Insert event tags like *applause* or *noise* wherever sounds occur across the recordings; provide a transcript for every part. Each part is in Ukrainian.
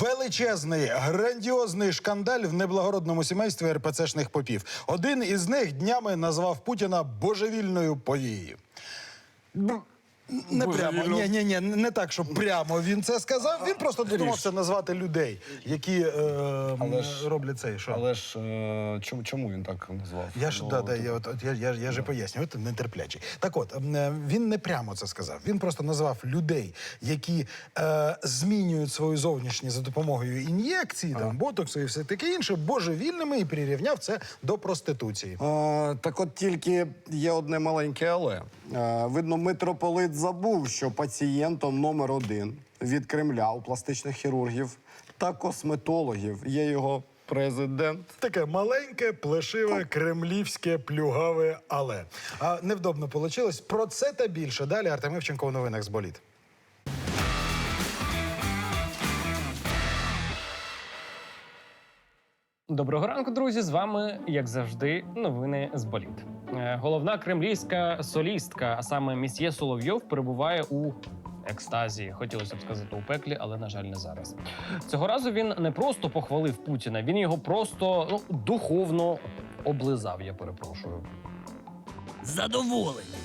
Величезний, грандіозний шкандаль в неблагородному сімействі РПЦшних попів. Один із них днями назвав Путіна божевільною повією. Не прямо, ні, ні, ні, не так, щоб прямо він це сказав. Він просто додумався назвати людей, які е, Але ж- роблять цей що. Але ж е, чому, чому він так назвав? Я ж Ну, да, да, я, от, от, я, я, я же пояснюю, от нетерплячий. Так от, м, е, він не прямо це сказав. Він просто назвав людей, які е, змінюють свою зовнішність за допомогою ін'єкцій, там, ботоксу і все таке інше, божевільними і прирівняв це до проституції. А, так от тільки є одне маленьке але. А, видно, митрополит забув, що пацієнтом номер один від Кремля у пластичних хірургів та косметологів є його президент. Таке маленьке, плешиве, кремлівське, плюгаве але. А невдобно вийшло. Про це та більше. Далі Артем Івченко у новинах з боліт. Доброго ранку, друзі! З вами, як завжди, новини з боліт. Е, Головна кремлівська солістка, а саме місьє Соловйов, перебуває у екстазі. Хотілося б сказати у пеклі, але на жаль, не зараз. Цього разу він не просто похвалив Путіна, він його просто ну, духовно облизав. Я перепрошую. Задоволення.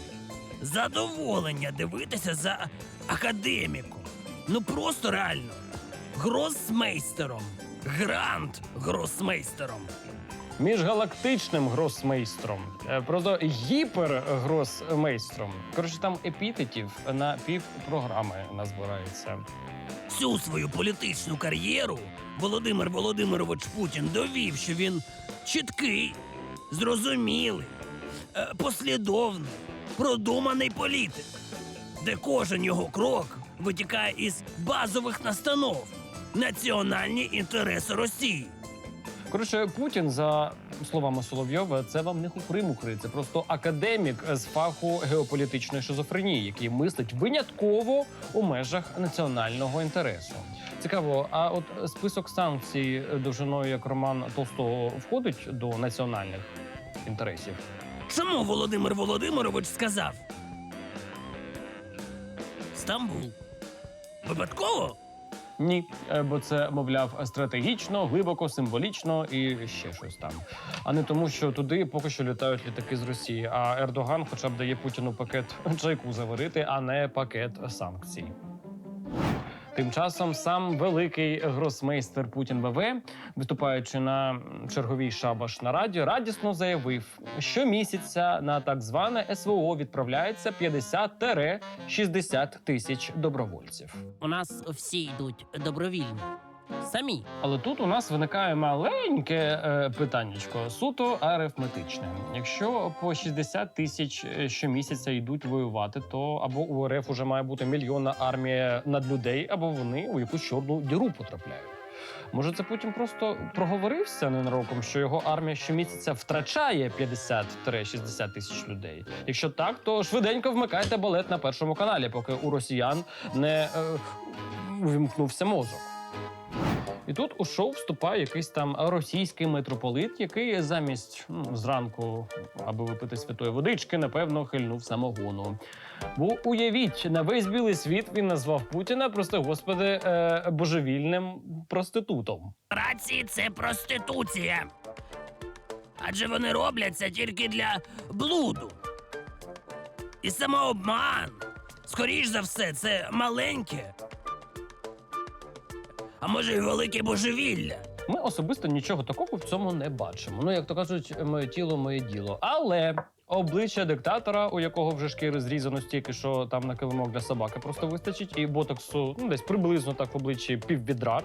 Задоволення дивитися за академіком. Ну просто реально. Гросмейстером. Грант гросмейстером. Міжгалактичним гросмейстром, е, просто гіпергросмейстром. Коротше, там епітетів на пів програми назбирається. Всю свою політичну кар'єру Володимир Володимирович Путін довів, що він чіткий, зрозумілий, е, послідовний, продуманий політик, де кожен його крок витікає із базових настанов національні інтереси Росії. Коротше, Путін, за словами Соловйова, це вам не хухри-мухри, це просто академік з фаху геополітичної шизофренії, який мислить винятково у межах національного інтересу. Цікаво, а от список санкцій довжиною як роман Толстого входить до національних інтересів? Чому Володимир Володимирович сказав? Стамбул. Випадково? Ні, е, бо це, мовляв, стратегічно, глибоко, символічно і ще щось там. А не тому, що туди поки що літають літаки з Росії. А Ердоган хоча б дає Путіну пакет *laughs* чайку заварити, а не пакет санкцій. Тим часом сам великий гросмейстер Путін ВВ, виступаючи на черговій шабаш на радіо, радісно заявив, що місяця на так зване СВО відправляється 50-60 тисяч добровольців. У нас всі йдуть добровільно. Самі. Але тут у нас виникає маленьке е, питаннячко, суто арифметичне. Якщо по 60 тисяч е, щомісяця йдуть воювати, то або у РФ уже має бути мільйонна армія надлюдей, або вони у якусь чорну діру потрапляють. Може, це Путін просто проговорився ненароком, що його армія щомісяця втрачає 50-60 тисяч людей. Якщо так, то швиденько вмикайте балет на першому каналі, поки у росіян не е, вимкнувся мозок. І тут у шоу вступає якийсь там російський митрополит, який замість ну, зранку, аби випити святої водички, напевно, хильнув самогону. Бо уявіть, на весь білий світ він назвав Путіна, просто господи, е, божевільним проститутом. Рації це проституція. Адже вони робляться тільки для блуду. І самообман. Скоріш за все, це маленьке. А може, й велике божевілля. Ми особисто нічого такого в цьому не бачимо. Ну, як то кажуть, моє тіло, моє діло. Але обличчя диктатора, у якого вже шкіри зрізано стільки, що там на килимок для собаки просто вистачить, і ботоксу ну, десь приблизно так в обличчі піввідра.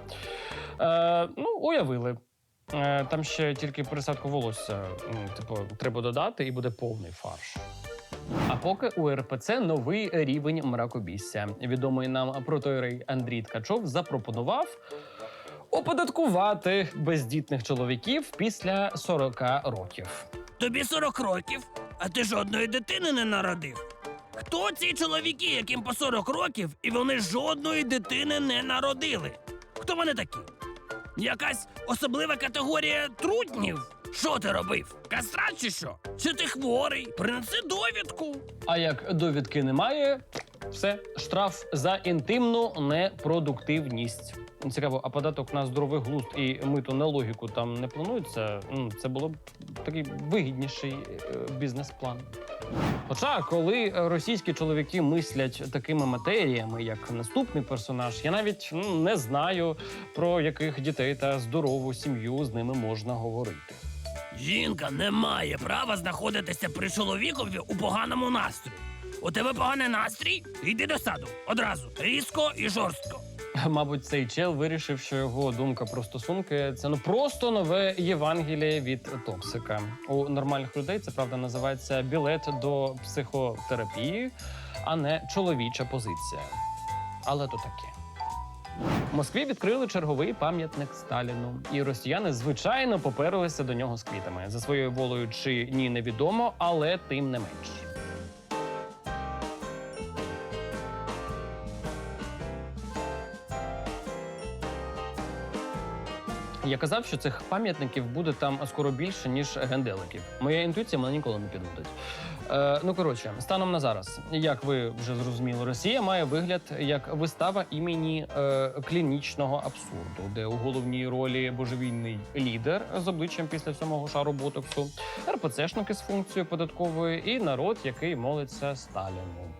Е, ну, уявили. Е, там ще тільки пересадку волосся, типу, треба додати, і буде повний фарш. А поки у РПЦ новий рівень мракобісся. Відомий нам протоєрей Андрій Ткачов запропонував оподаткувати бездітних чоловіків після 40 років. Тобі 40 років, а ти жодної дитини не народив. Хто ці чоловіки, яким по 40 років, і вони жодної дитини не народили? Хто вони такі? Якась особлива категорія трутнів? Що ти робив? Кастрат чи що? Чи ти хворий? Принеси довідку. А як довідки немає, все штраф за інтимну непродуктивність. Цікаво, а податок на здоровий глузд і мито на логіку там не планується? Це було б такий вигідніший е, бізнес-план. Хоча, коли російські чоловіки мислять такими матеріями, як наступний персонаж, я навіть не знаю про яких дітей та здорову сім'ю з ними можна говорити. Жінка не має права знаходитися при чоловікові у поганому настрої. У тебе поганий настрій? Йди до саду. Одразу. Різко і жорстко. Мабуть, цей чел вирішив, що його думка про стосунки це ну просто нове Євангеліє від токсика. У нормальних людей це правда називається білет до психотерапії, а не чоловіча позиція. Але то таке. В Москві відкрили черговий пам'ятник Сталіну, і росіяни звичайно поперлися до нього з квітами. За своєю волею чи ні, невідомо, але тим не менш. Я казав, що цих пам'ятників буде там скоро більше, ніж генделиків. Моя інтуїція мене ніколи не підводить. Е, ну коротше, станом на зараз, як ви вже зрозуміли, Росія має вигляд як вистава імені е, клінічного абсурду, де у головній ролі божевільний лідер з обличчям після сьомого шару ботоксу, РПЦшники з функцією податкової і народ, який молиться Сталіну.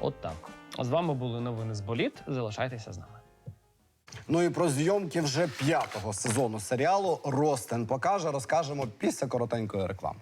От так. З вами були новини з боліт. Залишайтеся з нами. Ну і про зйомки вже п'ятого сезону серіалу Ростен покаже, розкажемо після коротенької реклами.